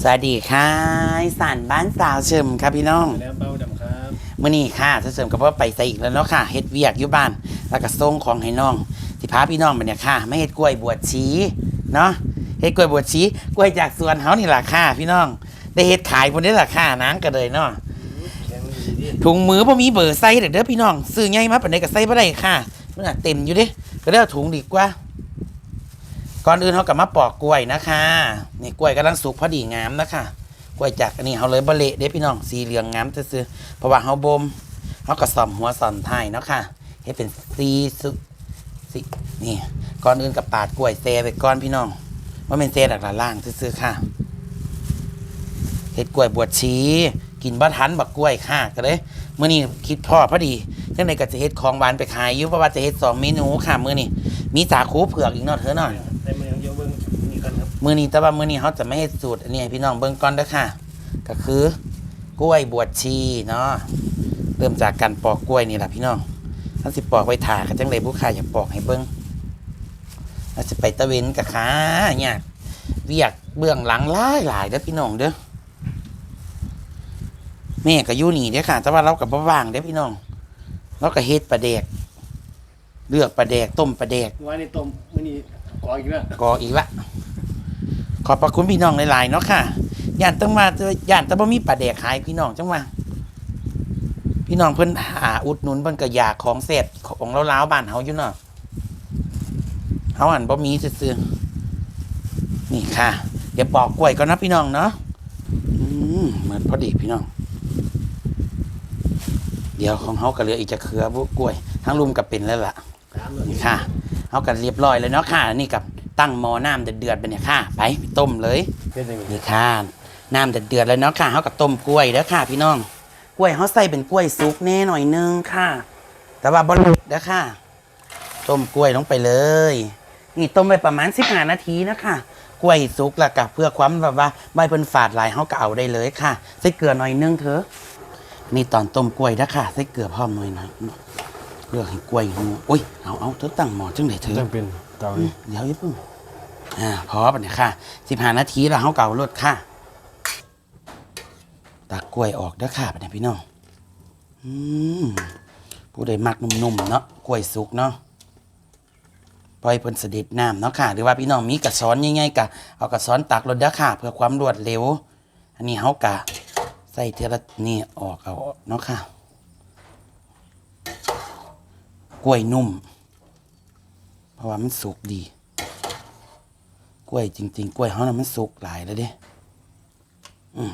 สวัสดีค่ะอีสานบ้านสาวเชิมครับพี่น้องแล้วเป้าดำครับมื่อนี้ค่ะสาวเชิมกับว่าไปใส่อีกแล้วเนาะค่ะเฮ็ดเวียกอยู่บ้าน แล้วก็ส่งของให้น้องสิพาพี่น้องมาเนี่ยค่ะไม่เฮ็ดกล้วยบวชชีเนาะเฮ็ดกล้วยบวชชีกล้วยจากสวนเฮานี่แหละค่ะ พี่น้องได้เฮ็ดขายบนนี้แหละค่ะนางก็เลยเนาะแข็งดีดิถุงมือบ่มีเบอร์ใส่เด้อเด้อพี่น้องซื้อใหญ่มาปานใดก็ใส่บ่ได้ค่ะมันน่ะเต็มอยู่เด้ก็ได้เอาถุงดีกว่า ก่อนอื่นเขากลับมาปอกกล้วยนะคะนี่กล้วยกำลังสุกพอดีงามนะคะกล้วยจากอันนี้เขาเลยบะเละเด้พี่น้องสีเหลืองงามซื่อๆเพราะว่าเขาบ่มเขาก็ซ่อมหัวซ่อมท้ายเนาะค่ะให้เป็นสีสุสีนี่ก่อนอื่นกับปาดกล้วยเซไปก่อนพี่น้องว่าเป็นเซดักละล่างซื่อๆค่ะเฮ็ดกล้วยบวชชีกินบ่ทันบักกล้วยค่ะก็เลยเมื้อนี้คิดพ่อพอดีจังไดก็จะเฮ็ดของหวานไปขายอยู่เพราะว่าจะเฮ็ดสองเมนูค่ะเมื้อนี้มีสาคูเผือกอีกนาะเธอเนาะ ในเมืองเยอะเบิ้งนี่กันครับมือนี้แต่ว่ามือนี้เขาจะไม่ให้สูตรอันนี้ให้พี่น้องเบิ้งก่อนเด้อค่ะ ก็คือกล้วยบวชชีเนาะเริ่มจากการปอกกล้วยนี่แหละพี่น้องท่านสิปอกไว้ถ่ากันจังเลยผู้ขายอยากปอกให้เบิ้งเราจะไปตะเวนกับขาเนี่ยากเวียกเบื้องหลังหลายหลายๆเด้อพี่น้องเด้อแม่ก็อยู่นี่เด้อค่ะ แต่ว่าเรากับบ่ว่างเด้อพี่น้องเราก็เฮ็ดปลาแดกเลือกปลาแดกต้มปลาแดกว่าในต้มมื้อนี้ กออีกแล้วก็อีกละ ขอบพระคุณพี่น้องหลายๆเนาะค่ะย่านต้องมาย่านแต่บ่มีปลาแดกขายพี่น้องจังว่าพี่น้องเพิ่นหาอุดหนุนเพิ่นก็อยากของเสร็จของเราล้าวๆบ้านเฮาอยู่เนาะเฮาอันบ่มีซื่อๆนี่ค่ะ เดี๋ยวปอกกล้วยก่อนนะพี่น้องเนาะอืมเหมือนพอดีพี่น้อง เดี๋ยวของเฮาก็เหลืออีกจะเครือบุกล้วย ทั้งรุมกับเป็นแล้วล่ะสามเลยนี่ค่ะ เอากันเรียบร้อยเลยเนาะค่ะนี่กับตั้งหม้อน้ำเดือดๆไปเนี่ยค่ะไปไปต้มเลยเป็นยังไงนี่ค่ะน้ำเดือดๆเลยเนาะค่ะเขากับต้มกล้วยเด้อค่ะ พี่น้องกล้วยเขาใส่เป็นกล้วยสุกแน่หน่อยนึงค่ะ แต่ว่าบอลุดเด้อค่ะ ต้มกล้วยลงไปเลย นี่ต้มไปประมาณ15นาทีนะคะกล้วยสุกแล้วกับเพื่อความแบบว่าใบเพิ่นฝาดหลายเขาก็เอาได้เลยค่ะ ใส่เกลือหน่อยนึงเถอะนี่ตอนต้มกล้วยเด้อค่ะ ใส่เกลือพร้อมหน่อยหน่อย เลือกให้กล้วยหัวอุ้ยเอาเอาเธอตั้งหม้อจังไหนเธอต้องเป็นเตาอืมเดี๋ยวอย่าเพิ่งอ่าพอปะเนี่ยค่ะสิบห้านาทีแล้วเขาเก่ารถค่ะตักกล้วยออกเด้อค่ะปะเนี่ยพี่น้องอืมผู้ใดมักนุ่มๆเนาะกล้วยสุกเนาะปล่อยเพิ่นเสด็จน้ำเนาะค่ะ หรือว่าพี่น้องมีกระซ้อนง่ายๆกะเอากระซ้อนตักรถเด้อค่ะ เพื่อความรวดเร็ว อันนี้เขากะใส่เทละนี่ออกเอาเนาะค่ะ กล้วยนุ่ม เพราะว่ามันสุกดี กล้วยจริง ๆ กล้วยเขานะมันสุกหลายแล้วเด้อืม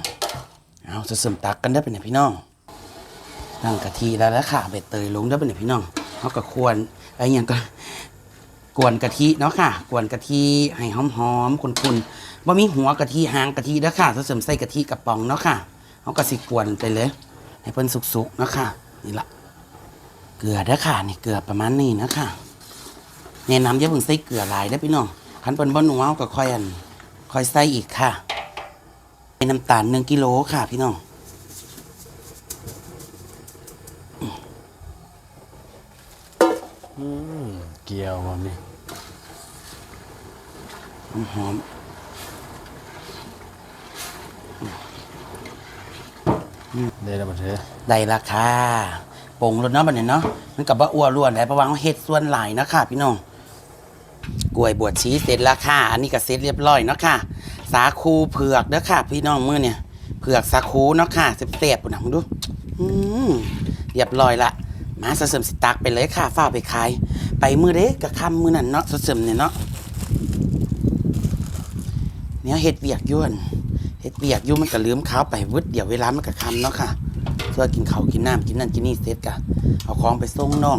เอาจะเสริมตักกันได้เป็นเนี่ยพี่น้องตั้งกะทิแล้วแล้วค่ะใบเตยลงได้เป็นเนี่ยพี่น้องเขาก็ควรอะไรอย่างก็กวนกะทิเนาะค่ะ กวนกะทิให้หอมๆคุนๆว่ามีหัวกะทิหางกะทิแล้วค่ะเสริมใส่กะทิกระป๋องเนาะค่ะเขาก็สิกวนไปเลย ให้เพิ่นสุกๆเนาะค่ะนี่ละ ลือเด้อค่ะนี่เกลือประมาณนี้นะค่ะแนะนำอย่าเพิ่งใส่เกลือหลายได้อพี่น้องคันเป็นบ่หนัวก็ค่อยอันค่อยใส่อีกค่ะใส่น้ำตาลหนึ่งกิโลค่ะ พี่น้องเกี่ยวมันนี่หอมได้แล้วมาเถอะๆได้ราคา ปรุงรสเนาะบัดนี้เนาะมันกับว่าอ้วนล้วนแหละเพระว่าเขาเฮ็ดส่วนหลายเนาะค่ะ พี่น้องกล้วยบวชชีเสร็จแล้วค่ะ อันนี้ก็เสร็จเรียบร้อยเนาะค่ะ สาคูเผือกเด้อค่ะ พี่น้องมื้อเนี่ยเผือกสาคูเนาะค่ะเสียบๆปุ่นนะมึงดูอืมเรียบร้อยละมาสเสริมสิตักไปเลยค่ะฝ้าไปขาย ไปมือเด็กกับคำมือนั่นเนาะสเสริมเนี่ยเนาะเนี่ยเห็ดเบียกยวนเห็ดเบียกยุ่มันก็ลืมข้าวไปวึดเดี๋ยวเวลามันก็คำเนาะค่ะ เพื่อกินเขากินน้ำกินนั่นกินนี่เสร็จกะเอาของไปส่งน้อง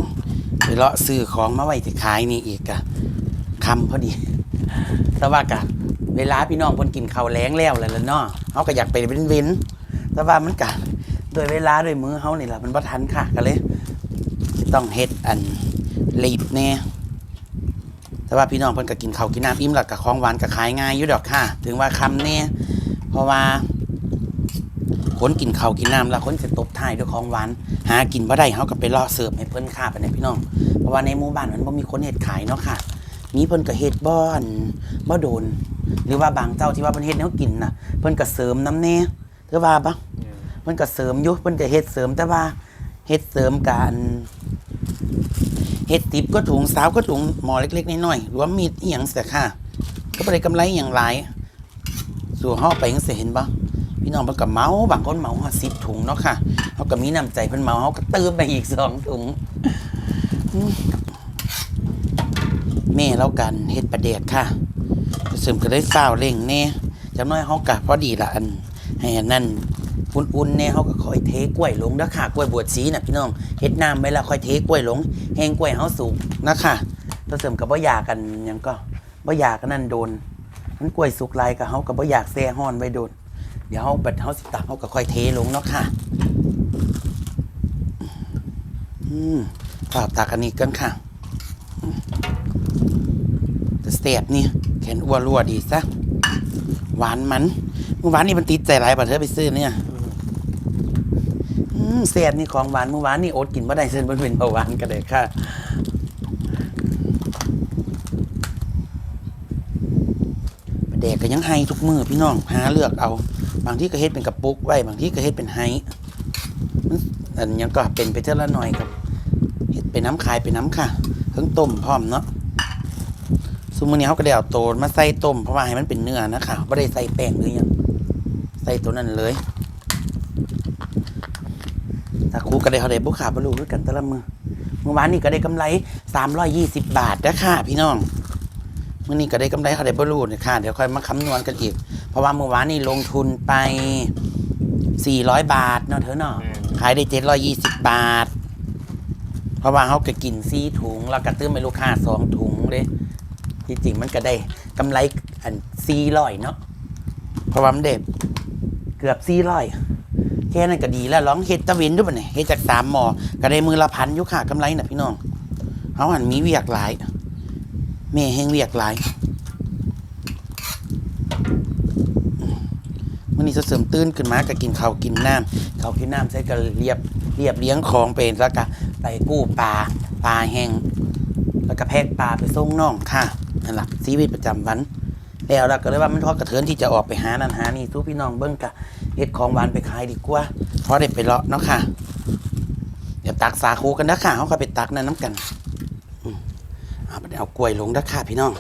ไปเลาะซื้อของมาไว้ที่ขายนี่อีกกะคำพอดีแต่ว่ากะ เวลาพี่น้องคนกินเขาแล้งแล้วและล่ะเนาะเขาก็อยากไปเว้นเว้นๆแต่ว่ามันกะโดยเวลาโดยมือเขานี่แหละมันบ่ทันค่ะก็เลย ต้องเฮ็ดอันรีบแน่แต่ว่าพี่น้องเพิ่นก็กินข้าวกินน้ำอิ่มแล้วกับของหวานก็ขายง่ายอยู่ดอกค่ะ ถึงว่าคำแน่เพราะว่า คนกินข้าวกินน้ำแล้วคนจะตบท้ายด้วยของหวาน หากินบ่ได้เขาก็ไปรอเสิร์ฟให้เพิ่นค่าไปในพี่น้อง เพราะว่าในหมู่บ้านมันบ่มีคนเฮ็ดขายเนาะค่ะมีเพิ่นก็เฮ็ดบ่อนบ่โดน หรือว่าบางเจ้าที่ว่าเพิ่นเฮ็ดแนวกินน่ะเพิ่นก็เสริมน้ำแน่เธอว่าปะเพิ่นก็เสริมอยู่เพิ่นก็เฮ็ดเสริมแต่ว่าเฮ็ดเสริมการเฮ็ดติบก็ถุงสาวก็ถุงหมอเล็กๆน้อยๆรวมมีดอีหยังเสียค่ะ ก็บ่ได้กำไรอหย่างหลาย สู่เฮาไปจังซี่เห็นบ่ พี่น้องเพิ่นก็เหมาบางคนเหมาฮอด10ถุงเนาะค่ะเฮาก็มีน้ำใจเพิ่นเหมาเฮาก็เติมไปอีกสองถุงแม่แล้วกันเฮ็ดประเดดค่ะซึมก็ได้ฝ้าวเร่งแน่จำน้อยเฮากะพอดีละอันให้นั่นอุ่นๆแน่เฮาก็คอยเทกล้วยลงนะค่ะกล้วยบวชสีน่ะพี่น้องเฮ็ดน้ำไว้ล้วค่อยเทกล้วยลงแห้งกล้วยเฮาสุกนะค่ะตัวเสริมก็บ่อยากันยังก็บ่อยากันนั่นโดนมันกล้วยสุกหลายก็เฮาก็บ่อยากแซ่ฮ้อนไว้โดน เดี๋ยวเฮาบัดเฮาสิตักเฮาก็ค่อยเทลงเนาะค่ะ อืมฝากตักอันนี้กันค่ะแต่แสบนี่แขนอ้วนรัวดีซะ หวานมันเมื่อวานนี่มันติดใจหลายบาทเธอไปซื้อเนี่ยอืมแสบนี่ของหวานเมื่อวานนี่โอดกินบ่ได้เส้นบนเป็นเบาหวานก็ได้ค่ะประเดกก็ยังไฮทุกมือพี่น้องหาเลือกเอา บางที่ก็เฮ็ดเป็นกระปุกไว้บางที่ก็เฮ็ดเป็นไฮมันอันยังก็เป็นไปเท่าละหน่อยครับเฮ็ดเป็นน้ำขายเป็นน้ำค่ะเครื่องต้มพร้อมเนาะซุมื้อนี้เขาก็ได้เอาโตมาใส่ต้มเพราะว่าให้มันเป็นเนื้อนะคะไม่ได้ใส่แป้งหรือยังใส่ตัวนั้นเลยถ้าครูก็ได้เขาได้บุขาบรูด้วยกันแต่ละมือเมื่อวานนี้ก็ได้กำไร 320 บาทนะค่ะพี่น้อง มื่อนี้ก็ได้กำไรเขาได้บรูเนี่ยค่ะ เดี๋ยวค่อยมาคำนวณกันอีก เพราะว่าเมื่อวานนี้ลงทุนไป 400 บาทเนาะเธอเนาะขายได้ 720 บาท เพราะว่าเขาก็กินซีถุง แล้วก็ตื้มไปลูกค้าสองถุงเลยที่จริงมันก็ได้กำไรอันซีร้อยเนาะเพราะว่ามันเด็เกือบซีร้อยแค่นั้นก็ดีแล้วร้องเฮ็ดตะเวนด้วยปะเนี่ยเฮ็ดจากสามหมอก็ได้มือละพันยุค่ากำไรน่ะพี่น้องเขาหันมีเวียกหลาย แม่แห้งเวียกหลายวันนี้เสริมตื่นขึ้นมาก็กินข้าวกินน้ำข้าวกินน้ำใช้ก็เรียบเรียบเลี้ยงของเป็นแล้วก็ไปกู้ปลาปลาแห้งแล้วก็แพกปลาไปส่งน้องค่ะนั่นแหละชีวิตประจำวันแล้วเราก็เลยว่ามันทอดกระเทินที่จะออกไปหานั่นหานี่ทุกพี่น้องเบิ้งกะเฮ็ดของหวานไปขายดีกว่าเพราะได้ไปเลาะเนาะค่ะ เดี๋ยวตักสาคูกันนะค่ะเขาก็ไปตักนั่นน้ำกัน เอากล้วยลงนะค่ะพี่น้อง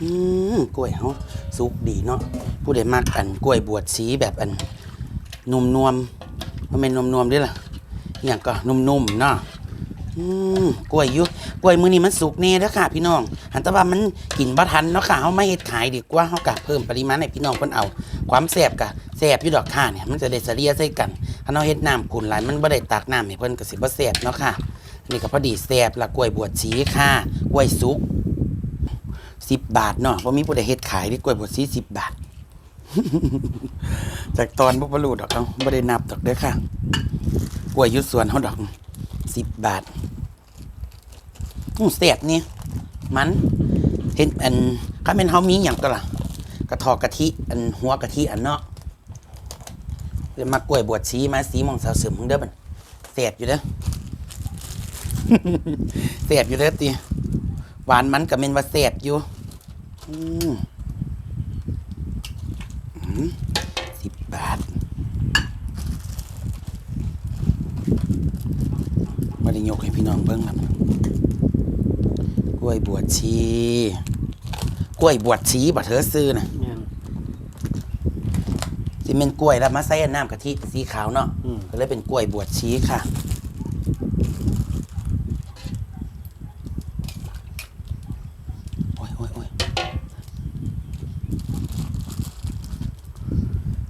อืมกล้วยเขาสุกดีเนาะผู้ใดมากอันกล้วยบวชสีแบบอันนุ่มนวมมันเป็นนุ่มนวมด้วยล่ะอย่างก็นุ่มๆเนาะอืมกล้วยอยุกล้วยมือนี้มันสุกแน่แล้วค่ะ พี่น้องหันต่ว่ามันกินบ่ทันเนาะค่ะเฮาไม่เฮ็ดขายดีกว่าเฮากะเพิ่มปริมาณให้พี่น้องเพิ่นเอา ความแซ่บกะแซ่บอยู่ดอกค่ะเนี่ยมันจะได้เสียใส่กันถ้าเฮาเฮ็ดน้ำขุ่นหลายมันบ่ได้ตักน้ำให้เพิ่นก็สิบ่แซ่บเนาะค่ะ นนี้ก็พอดีแซ่บละกล้วยบวชชีค่ะกล้วยสุก10บบาทเนาะบ่มีผู้ใดเฮ็ดขายดิกล้วยบวชชี10บบาท จากตอนบ่บ่รู้ดอกเนาะบ่ได้นับดอกเด้อค่ะกล้วยยู่สวนเฮาดอก10บบาทอืมเสียบนี่มันเห็นอันข้าเป็นเฮามีอย่างก็ล่ะกระทอกะทิอันหัวกะทิอันเนาะเดี๋ยวมากล้วยบวชชีมาสีมองสาวเสริมของเด้อมันเสียบอยู่เด้อ เสียบอยู่เด้อตีหวานมันก็เม็นว่าเสียบอยู่อืมอืมสิบบาทมาได้ยกให้พี่น้องเบิ้งแล้วกล้วยบวชชีกล้วยบวชชีบ่เธอซื้อนะเนี่ยสิเป็นกล้วยแล้วมาใส่น้ำกะทิสีขาวเนาะอืมก็เลยเป็นกล้วยบวชชีค่ะ โอ้ยโอ้ยโอ้ย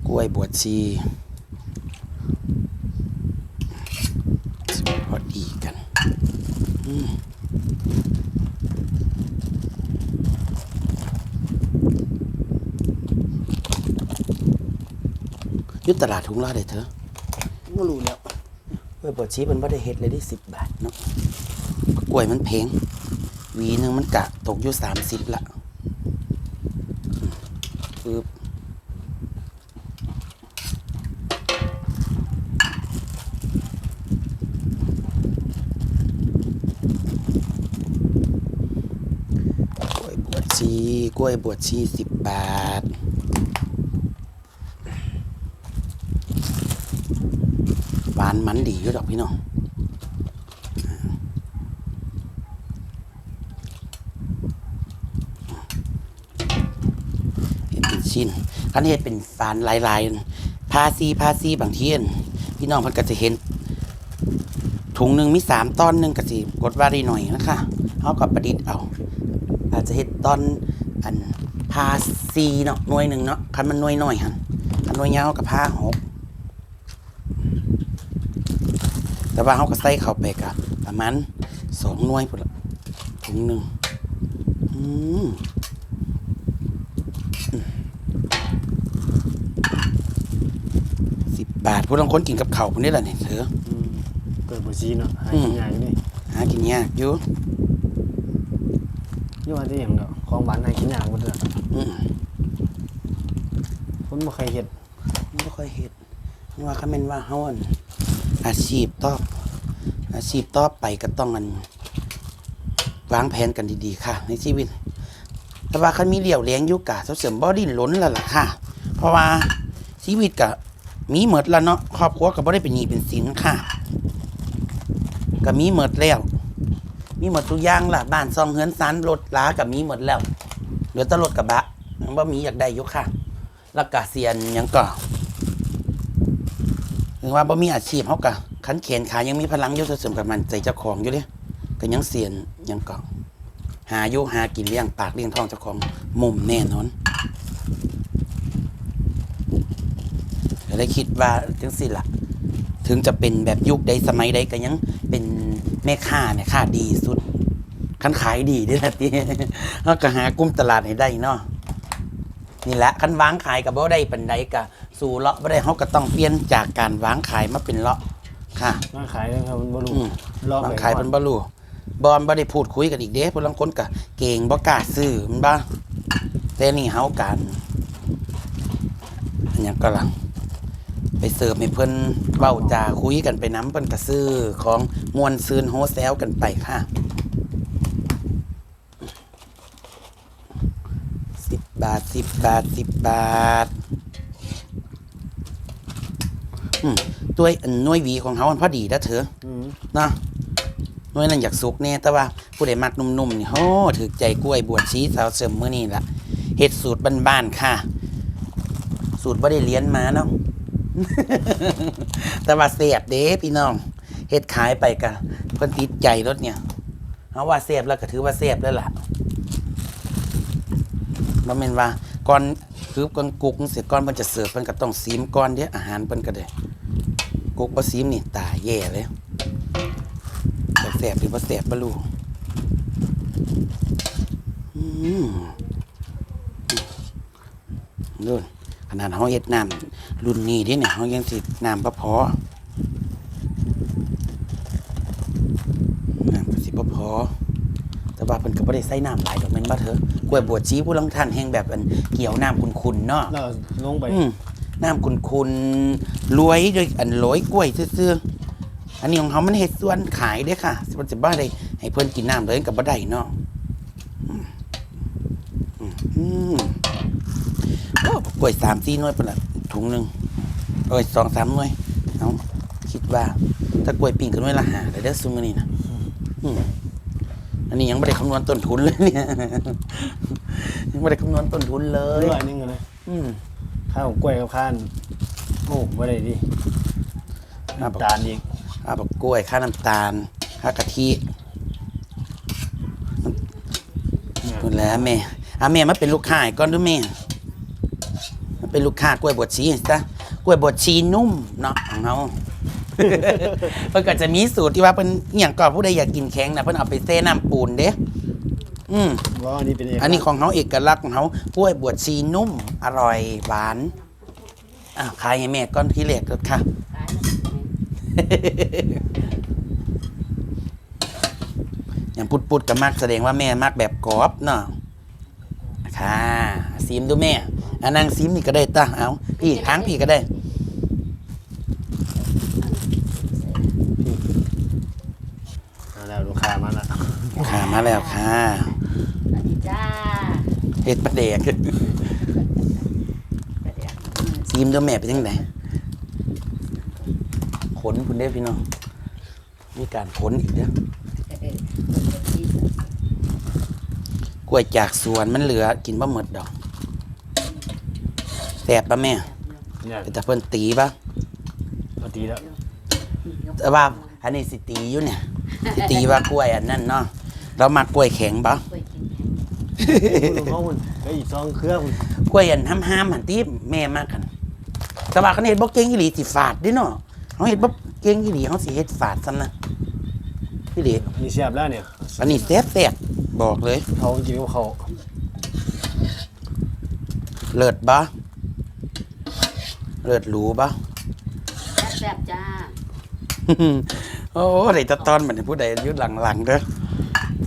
กล้วย บวชชีสิพอดีกันอืมอยุตลาดถุงละเด้เธอไม่รู้แล้วกล้วยบดชีมันไม่ได้เฮ็ดเลยได้สิบบาทเนาะกล้วยมันเพงหวีหนึงมันกะตกอยู่สามสิบละปึ๊บกล้วยบว ชีกล้วยบวชชีสิบบาท หวานมันดีอยู่ดอกพี่น้องเห็ดเป็นชิ้นคันเห็ดเป็นฟานลายๆพาซีพาซีบางทีอั่นพี่น้องเพิ่นก็จะเห็นถุงหนึ่งมีสามตอนหนึ่งก็สิกดว่าได้หน่อยนะคะเอากับประดิษฐ์เอา อาจจะเห็ดตอนอันพาซีเนาะหน่วยหนึ่งเนาะคันมันหน่วยหน่อยหันคันหน่วยยาวกับพาหกแต่ว่าเขาก็ใส่เข้าไปกับประมาณสองหน่วยพุ่นละถุงหนึ่งอืมสิบบาทผู้ลางคนกินกับเขาวพวกนี้แหละเนี่ยเธออืมเปิดบัญชีเนาะหาอืมกินง่ายอยู่นี่หากินยากอยู่ ยี่ว่าที่อย่างเนาะของหวานหากินยากหมดเลยอืมคนบ่เคยเฮ็ดไม่ค่อยเห็ดนี่ว่าคำเป็นว่าเฮาอั่นอาชีพตอบอาชีพต่อไปก็ต้องอันวางแผนกันดีๆค่ะ ในชีวิต แต่ว่าคันมีเหลี่ยวแรงอยู่กะเสริมบ่ดิ้นล้นแล้วล่ะค่ะ เพราะว่าชีวิตกะมีหมดแล้วเนาะครอบครัวก็บ่ได้เป็นหนี้เป็นสินค่ะก็มีหมดแล้ว มีหมดทุกอย่างล่ะบ้านซองเฮือนซานรถล้าก็มีหมดแล้วเหลือแต่รถกระบะยังบ่มีอยากได้ยู่ค่ะแล้วก็เสียนยังก็ถึงว่าบ่มีอาชีพเฮาก็ขันแขนขายังมีพลังอยู่เสริมกับมันใจเจ้าของอยู่เด้ก็ยังเสียนยังก็หาอยู่หากินเลี้ยงปากเลี้ยงท้องเจ้าของมุมแน่นอนก็เลยคิดว่าจังสิล่ะ ถึงจะเป็นแบบยุคใดสมัยใดก็ยังเป็นแม่ค้าเนี่ยค่าดีสุดคันขายดีเด้อล่ะติเฮาก็หากลุ่มตลาดให้ได้เนาะนี่แหละคันวางขายกับบ่ได้ปันใดกะสู่เลาะบ่ได้เฮาก็ต้องเปลี่ยนจากการวางขายมาเป็นเลาะค่ะร้านขายเลยครับมันบ่รู้อืมรอบวางไปขายเป็นบ่รู้บอมบ่ได้พูดคุยกันอีกเด้ผู้ลางคนก็เก่งบ่กล้าซื้อมันบ่แต่นี่เฮากันอันหยังก็ล่ะ ไปเสิร์ฟให้เพิ่นเว้าจาคุยกันไปน้ำเพิ่นก็ซื้อของมวนซืนโฮแซลกันไปค่ะสิบบาทสิบบาทสิบบาทอืมตัวอันหน่วยหวีของเขามันพอดีนะเถอะอืมเนาะหน่วยนั้นอยากสุกแน่แต่ว่า ผู้ใดมักนุ่มๆนี่โอ้ถือใจกล้วยบวชชีสาวเสริมมื้อนี้ล่ะเฮ็ดสูตรบ้านๆค่ะ สูตรบ่ได้เรียนมาเนาะ แต่ว่าเสียบเด้พี่น้องเฮ็ดขายไปกะเพิ่นติดใจรถเนี่ยเอาว่าเสียบแล้วก็ถือว่าเสียบแล้วล่ะบ่แม่นว่าก่อนคือก่อนกุกเสร็จก่อนเพิ่นจะเสิร์ฟเพิ่นก็ต้องซีมก่อนเด้อาหารเพิ่นก็ได้กุกบ่ซีมนี่ตายแย่เลยแต่แสบหรือบ่แสบบ่รู้อืมนู่นขนาดเฮาเฮ็ดน้ำ รุ่นนี้เด้เนี่ยเฮายังสิน้ำบ่พอน้ำก็สิบ่พอ แต่ว่าเพิ่นก็บ่ได้ใส่น้ำหลายดอกแม่นบ่เถอะกล้วยบวชชีผู้ลังท่านแห่งแบบอันเกี่ยวน้ำขุ่นๆเนาะแล้วลงไปอืมน้ำคุณคุณรวยด้วยอันโรยกล้วยซื่อๆอันนี้ของเขามันเห็ดส่วนขายเด้อค่ะมันจะบ้าได้ให้เพื่อนกินน้ำเลยกับบ่ได้เนาะอืมอืมอืมโอ้กล้วยสามสี่หน่วยเป็นละ ถุงหนึ่งโอ้ยสองสามหน่วยเอาคิดว่า ถ้ากล้วยปิ้งกันหน่วยละหาเลยเด้อซุงอันนี้นะอืมอันนี้ยังไม่ได้คำนวณต้นทุนเลยเนี่ยยังไม่ได้คำนวณต้นทุนเลยร้อยหนึงอะเลยอืมข้าวกล้วยกับข้านโอ้บ่ได้ดิอ่าบอกตาลอีกข้าวบอกกล้วยข้าวน้ำตาลข้าวกะทินู่นแหล้วแม่อะแม่มาเป็นลูกค้าให้ก่อนด้วยแม่มา เป็นลูกค้ากล้วยบวชชีซะกล้วยบวชชีนุ่มเนาะของเขาเพิ่นก็จะมีสูตรที่ว่าเพิ่นอหย่างก่อนผู้ใดอยากกินแข็งนะเพิ่นเอาไปเซ่น้ำปูนเด้อืม ว่าอันนี้เป็นเอกอันนี้ของเขาเอกลักษณ์ของเขากล้วยบวชชีนุ่ม อร่อยหวานอะขายให้แม่ก้อนที่เหล็กรถค่ะ อย่างปุดปุดๆกับมักแสดงว่าแม่มักแบบกรอบเนาะค่ะซีมดูแม่ อันนางซีมนี่ก็ได้ตาเอาพี่ทางพี่ก็ได้เอาแล้วลูกค้ามาละค่ะมาแล้วค่ะสวัสดีจ้าเห็ดประเดกซีมเด้อแม่เป็นยังไงขนคุณเด้อพี่น้องมีการขนอีกเด้อกล้วยจากสวนมันเหลือกินบ่หมดดอกแส บปะแม่เนี่ยเป็นแต่เพิ่นตีปะปกติแล้วแต่ว่าอันนี้สิตีอยู่เนี่ยสิตีว่ากล้วยอันนั้นเนาะเรามากล้วยแข็งปะคุณเขาคุณไปอีกซองเครือคุณกล้วยอันห้ามๆหันตีแม่มากกันแต่ว่าเขาเฮ็ดบ่เก่งอีหลีสิฝาดเด้เนาะเขาเฮ็ดบ่เก่งอีหลีเขาสิเฮ็ดฝาดซ้ำนะพี่หลีนี่แซ่บแล้วเนี่ยอันนี้แซ่บๆบอกเลยเขากินกับเขาเลิศบ่ เลิศหรูบ่แซ่บจ้า โอ้ได้แตะตอนบัดนี้ผู้ใดอยู่หลังๆเด้อ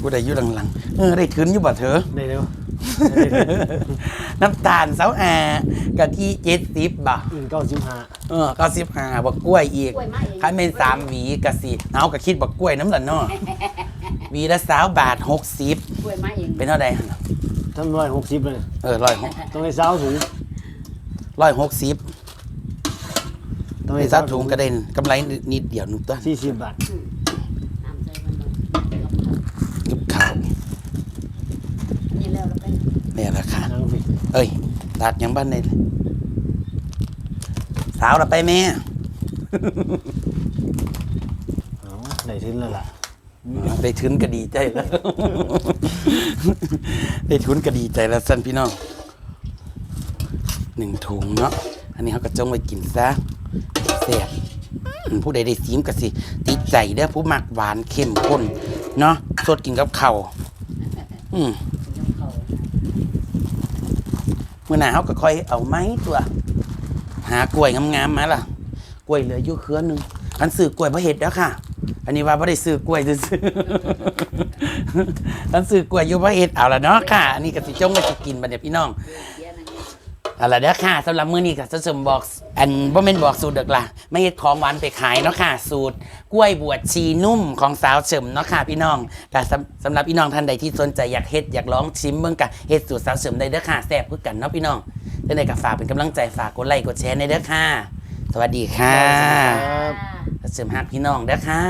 ผู้ใดอยู่หลังๆเออได้ขึ้นอยู่บ่เถอะ ได้เร็วน้ำตาลเสาอากะทิ70บ่อื่นเก้าสิบห้าเออ95บ่กล้วยอีกกล้วยมาเอง คันเป็นสามหวีกะสิเอาก็คิดบ่กล้วยน้ำละเนาะหวีละ20บาท60กล้วยมาเองเป็นเท่าใดหั่นน่ะทำร้อยหกสิบเลย เออร้อยหกต้องให้สาวถุงร้อยหกสิบ ต้องไอ้ให้ซัดถุงกระเด็นกำไรนิดเดียวหนึงตัวสี่สิบบาทน้ำใส่มันหน่อยยุบข้าวนี่แล้วเราไปเนี่ยราคานั่งสิเอ้ยตัดยังบ้านในเลยสาวเราไปแม่เอาได้ทิ้นแล้วล่ะได้ทุนก็ดีใจแล้ว ได้ทุนก็ดีใจแล้วสั้นพี่น้องหนึ่งถุงเนาะอันนี้เขาก็จงไว้กินซะ แซ่บผู้ใดได้ซีมก็สิ ติดใจเด้อผู้มักหวานเข้มข้น เนาะสดกินกับเข้าวอืมเมื่อหนาเขาก็ค่อยเอาไม้ตัว หากล้วยงามๆมาล่ะ กล้วยเหลืออยู่เครือหนึงอันซื้อกล้วยเพราะเห็ดแล้วค่ะ อันนี้ว่าไม่ได้ซื้อกล้วยซื้ออันซื้อกล้วยอยู่พราะเห็ดเอาละเนาะค่ะ อันนี้ก็สิจงไปสิกินบัดเนี่ยพี่น้อง เดี๋ยวนั่นเอาละเด้อค่ะสำหรับมื้อนี้ก็จะสมบอกอันบ่แม่นบอกสูตรเด็กล่ะไม่เฮ็ดของหวานไปขายเนาะค่ะ สูตรกล้วยบวชชีนุ่มของสาวเฉิมเนาะค่ะพี่น้องก็สำสำหรับพี่น้องท่านใดที่สนใจอยากเฮ็ดอยากลองชิมเบิ่งก็เฮ็ดสูตรสาวเฉิมได้เด้อค่ะแซ่บคือกันเนาะพี่น้องจังไดก็ฝากเป็นกำลังใจฝากกดไลค์กดแชร์ในเด้อค่ะ สวัสดีค่ะครับสาวเฉิมฮักพี่น้องเด้อค่ะ